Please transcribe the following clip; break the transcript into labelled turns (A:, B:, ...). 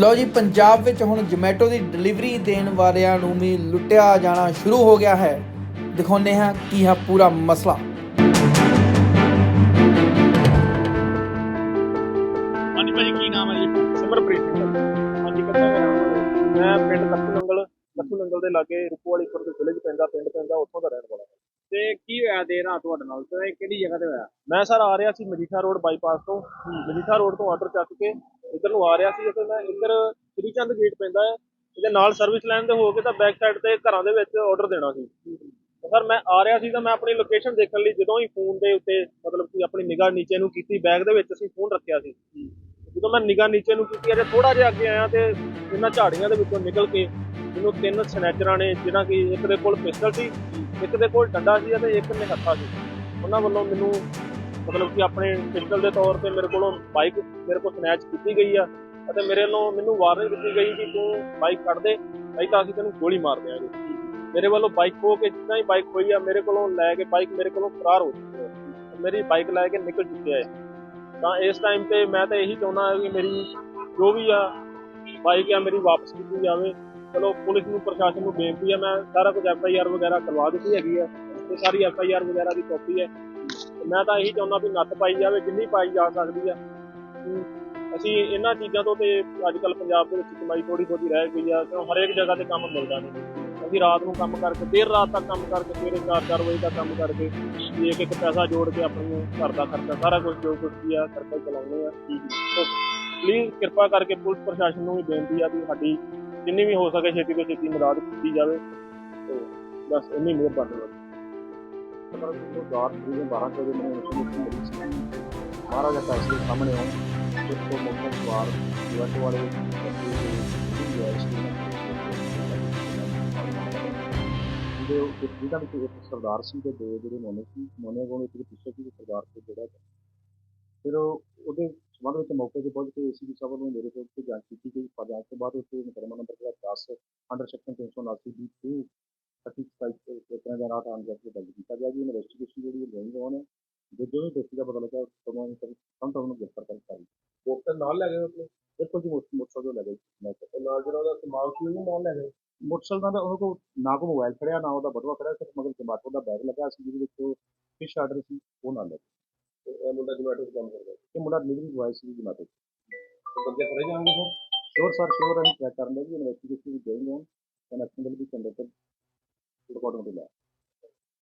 A: ਲਓ ਜੀ ਪੰਜਾਬ ਵਿੱਚ ਹੁਣ ਜੋਮੈਟੋ ਦੀ ਡਿਲੀਵਰੀ ਦੇਣ ਵਾਲਿਆਂ ਨੂੰ ਵੀ ਲੁੱਟਿਆ ਜਾਣਾ ਸ਼ੁਰੂ ਹੋ ਗਿਆ ਹੈ। ਦਿਖਾਉਂਦੇ ਹਾਂ ਕੀ ਹੈ ਪੂਰਾ ਮਸਲਾ।
B: ਹਾਂਜੀ ਭਾਜੀ ਕੀ ਨਾਮ ਹੈ ਜੀ?
C: ਸਿਮਰਪ੍ਰੀਤ ਸਿੰਘ। ਹਾਂਜੀ ਕਿੱਦਾਂ ਮੇਰਾ ਨਾਮ ਹੈ? ਮੈਂ ਪਿੰਡ ਲੱਖੂ ਨੰਗਲ ਲੱਖੂ ਨੰਗਲ ਦੇ ਲਾਗੇ ਰੂਪੋ ਵਾਲੀ ਖੁਰਦ ਜ਼ਿਲ੍ਹੇ 'ਚ ਪੈਂਦਾ ਪਿੰਡ ਪੈਂਦਾ ਉੱਥੋਂ ਦਾ ਰਹਿਣ ਵਾਲਾ। ਹਾਂ।
B: ਤੇ ਕੀ ਹੋਇਆ ਦੇਰ ਰਾਤ ਤੁਹਾਡੇ ਨਾਲ? ਤੇ ਇਹ ਕਿਹੜੀ ਜਗ੍ਹਾ ਤੇ ਹੋਇਆ?
C: ਮੈਂ ਸਰ ਆ ਰਿਹਾ ਸੀ ਮਜੀਠਾ ਰੋਡ ਬਾਈਪਾਸ ਤੋਂ। ਮਜੀਠਾ ਰੋਡ ਤੋਂ ਆਰਡਰ ਚੱਕ ਕੇ ਇੱਧਰ ਨੂੰ ਆ ਰਿਹਾ ਸੀ ਅਤੇ ਮੈਂ ਇੱਧਰ ਸ੍ਰੀ ਚੰਦ ਗੇਟ ਪੈਂਦਾ ਹੈ। ਇਹਦੇ ਨਾਲ ਸਰਵਿਸ ਲਾਈਨ ਦੇ ਹੋ ਕੇ ਤਾਂ ਬੈਕ ਸਾਈਡ ਤੇ ਘਰਾਂ ਦੇ ਵਿੱਚ ਆਰਡਰ ਦੇਣਾ ਸੀ। ਸਰ, ਮੈਂ ਆ ਰਿਹਾ ਸੀ ਤਾਂ ਮੈਂ ਆਪਣੀ ਲੋਕੇਸ਼ਨ ਦੇਖਣ ਲਈ ਜਦੋਂ ਹੀ ਫੋਨ ਦੇ ਉੱਤੇ ਮਤਲਬ ਕਿ ਆਪਣੀ ਨਿਗਾਹ ਨੀਚੇ ਨੂੰ ਕੀਤੀ ਬੈਗ ਦੇ ਵਿੱਚ ਅਸੀਂ ਫੋਨ ਰੱਖਿਆ ਸੀ। ਜਦੋਂ ਮੈਂ ਨਿਗਾਹ ਨੀਚੇ ਨੂੰ ਕੀਤੀ, ਅਜੇ ਥੋੜਾ ਜਿਹਾ ਅੱਗੇ ਆਇਆ ਤੇ ਇਹਨਾਂ ਝਾੜੀਆਂ ਦੇ ਵਿੱਚੋਂ ਨਿਕਲ ਕੇ ਮੈਨੂੰ ਤਿੰਨ ਸਨੈਚਰਾਂ ਨੇ, ਜਿਨ੍ਹਾਂ ਕਿ ਇੱਕ ਦੇ ਕੋਲ ਪਿਸਟਲ ਸੀ, ਇੱਕ ਦੇ ਕੋਲ ਡੰਡਾ ਸੀ ਅਤੇ ਇੱਕ ਨੇ ਹੱਥਾ ਸੀ। ਉਹਨਾਂ ਵੱਲੋਂ ਮੈਨੂੰ ਮਤਲਬ ਕਿ ਆਪਣੇ ਪਿਸਟਲ ਦੇ ਤੌਰ ਤੇ ਮੇਰੇ ਕੋਲੋਂ ਬਾਈਕ ਮੇਰੇ ਕੋਲ ਸਨੈਚ ਕੀਤੀ ਗਈ ਆ ਅਤੇ ਮੇਰੇ ਵੱਲੋਂ ਮੈਨੂੰ ਵਾਰਨਿੰਗ ਦਿੱਤੀ ਗਈ ਕਿ ਤੂੰ ਬਾਈਕ ਕੱਢ ਦੇ, ਨਹੀਂ ਤਾਂ ਅਸੀਂ ਤੈਨੂੰ ਗੋਲੀ ਮਾਰ ਦਿਆਂਗੇ। ਮੇਰੇ ਵੱਲੋਂ ਬਾਈਕ ਖੋ ਕੇ ਜਿੱਦਾਂ ਹੀ ਬਾਈਕ ਹੋਈ ਆ, ਮੇਰੇ ਕੋਲੋਂ ਲੈ ਕੇ ਬਾਈਕ ਮੇਰੇ ਕੋਲੋਂ ਫਰਾਰ ਹੋ ਚੁੱਕੀ ਹੈ ਮੇਰੀ ਬਾਈਕ ਲੈ ਕੇ ਨਿਕਲ ਚੁੱਕਿਆ ਹੈ ਤਾਂ ਇਸ ਟਾਈਮ ਤੇ ਮੈਂ ਤਾਂ ਇਹੀ ਚਾਹੁੰਦਾ ਕਿ ਮੇਰੀ ਜੋ ਵੀ ਆ ਬਾਈਕ ਆ, ਮੇਰੀ ਵਾਪਸ ਕੀਤੀ ਜਾਵੇ। ਚਲੋ, ਪੁਲਿਸ ਨੂੰ, ਪ੍ਰਸ਼ਾਸਨ ਨੂੰ ਬੇਨਤੀ ਹੈ ਮੈਂ ਸਾਰਾ ਕੁਝ ਐਫ ਆਈ ਆਰ ਵਗੈਰਾ ਕਰਵਾ ਦਿੱਤੀ ਹੈਗੀ ਆ। ਤੇ ਸਾਰੀ ਐਫ ਆਈ ਆਰ ਵਗੈਰਾ ਦੀ ਕਾਪੀ ਹੈ। ਮੈਂ ਤਾਂ ਇਹੀ ਚਾਹੁੰਦਾ ਵੀ ਨੱਥ ਪਾਈ ਜਾਵੇ ਜਿੰਨੀ ਪਾਈ ਜਾ ਸਕਦੀ ਕਿ ਅਸੀਂ ਇਹਨਾਂ ਚੀਜ਼ਾਂ ਤੋਂ ਤੇ ਅੱਜ ਕੱਲ ਪੰਜਾਬ ਦੇ ਵਿੱਚ ਕਮਾਈ ਥੋੜੀ ਬਹੁਤੀ ਰਹਿ ਗਈ ਆ ਕਿਉਂ ਹਰੇਕ ਜਗ੍ਹਾ ਤੇ ਕੰਮ ਮਿਲਦਾ ਨਹੀਂ। ਅਸੀਂ ਰਾਤ ਨੂੰ ਕੰਮ ਕਰਕੇ ਦੇਰ ਰਾਤ ਤੱਕ ਕੰਮ ਕਰਕੇ ਸਵੇਰੇ 4-4 ਵਜੇ ਤੱਕ ਕੰਮ ਕਰਕੇ ਇੱਕ ਇੱਕ ਪੈਸਾ ਜੋੜ ਕੇ ਆਪਣੀ ਘਰ ਦਾ ਖਰਚਾ ਸਾਰਾ ਕੁਝ ਜੋ ਕੁਝ ਵੀ ਆ ਖਰਚਾ ਚਲਾਉਂਦੇ ਆ। ਪਲੀਜ਼ ਕਿਰਪਾ ਕਰਕੇ ਪੁਲਿਸ ਪ੍ਰਸ਼ਾਸਨ ਨੂੰ ਵੀ ਬੇਨਤੀ ਆ ਵੀ ਸਾਡੀ ਜਿੰਨੀ ਵੀ ਹੋ ਸਕੇ ਛੇਤੀ ਤੋਂ ਛੇਤੀ ਮਦਦ ਕੀਤੀ ਜਾਵੇ। ਤੇ ਬਸ ਇੰਨੀ ਮਿਹਰਬਾਨੀ। ਹੈ ਪਰ ਉਹ ਦਾਰ ਪੂਰੇ 12 ਵਜੇ ਮੈਨੂੰ ਇਨਫੋਰਮੇਸ਼ਨ ਮਿਲੀ ਸੀ ਮਹਾਰਾਜਾ ਪੈਸੇ ਸਾਹਮਣੇ ਆਉਂ ਉਸ ਤੋਂ ਮੁੱਖ ਸਵਾਰ ਯੂਐਸ ਵਾਲੇ ਜਿਹੜੇ ਉਹ ਇੱਕ ਜਿਹਦਾ ਵਿੱਚ ਇੱਕ ਸਰਦਾਰ ਸਿੰਘ ਤੇ ਦੋ ਜਿਹੜੇ ਮੋਨੇ ਸੀ ਮੋਨੇ ਕੋਲ ਇੱਕ ਪਿੱਛੇ ਸੀ ਸਰਦਾਰ ਸਿੰਘ ਜਿਹੜਾ ਫਿਰ ਉਹਦੇ ਸੰਬੰਧ ਵਿੱਚ ਮੌਕੇ ਤੇ ਪਹੁੰਚ ਕੇ ਏਸੀਪੀ ਸਾਹਿਬ ਨੂੰ ਮੇਰੇ ਕੋਲ ਤੇ ਜਾਂਚ ਕੀਤੀ ਗਈ ਜਾਂਚ ਤੋਂ ਬਾਅਦ ਉੱਥੇ ਮੁਕੱਦਮਾ ਨੰਬਰ ਜਿਹੜਾ 10 ਅੰਡਰ ਸੈਕਸ਼ਨ 379 ਦੀ 2 ਦਾ ਰਾਤ ਆਨ ਕਰਕੇ ਦਰਜ ਕੀਤਾ ਗਿਆ ਜੀ ਇਨਵੈਸਟੀਗੇਸ਼ਨ ਜਿਹੜੀ ਗੋਇੰਗ ਔਨ ਹੈ ਜੋ ਜੋ ਵੀ ਦੋਸ਼ੀ ਦਾ ਪਤਾ ਲੱਗਾ ਤੁਹਾਨੂੰ ਸਮ ਤੁਹਾਨੂੰ ਗ੍ਰਿਫਤਾਰ ਕਰ ਜੀ ਡਾਕਟਰ ਨਾਲ ਲੈ ਗਏ ਆਪਣੇ? ਬਿਲਕੁਲ ਜੀ ਮੋਟਰ ਮੋਟਰਸਾਈਕਲ ਲੈ ਗਏ। ਮੈਂ ਤੇ ਨਾਲ ਜਿਹੜਾ ਉਹਦਾ ਸਮਾਨ ਸੀ ਉਹ ਨਾਲ ਲੈ ਗਏ। ਮੋਟਰਸਾਈਕਲ ਦਾ ਉਹਦੇ ਕੋਲ ਨਾ ਕੋ ਮੋਬਾਈਲ ਖੜਿਆ ਨਾ ਉਹਦਾ ਬਟੂਆ ਖੜਿਆ ਸਿਰਫ ਮਗਰ ਟਮਾਟੋ ਦਾ ਬੈਗ ਲੱਗਾ ਸੀ ਜਿਹਦੇ ਵਿੱਚ ਫਿਸ਼ ਆਰਡਰ ਸੀ ਉਹ ਨਾਲ ਲੈ ਗਏ। ਇਹ ਮੁੰਡਾ ਜਮਾਟੋ ਤੇ ਕੰਮ ਕਰਦਾ। ਇਹ ਮੁੰਡਾ ਡਿਲੀਵਰੀ ਬੁਆਏ ਸੀ ਜਮਾਟੋ ਬੰਦੇ ਫੜੇ ਜਾਣਗੇ ਸਰ ਸ਼ੋਰ ਸਰ ਸ਼ੋਰ ਅਸੀਂ ਚੈੱਕ ਕਰਨ ਲਈ investigation we going on and action will be conducted recording to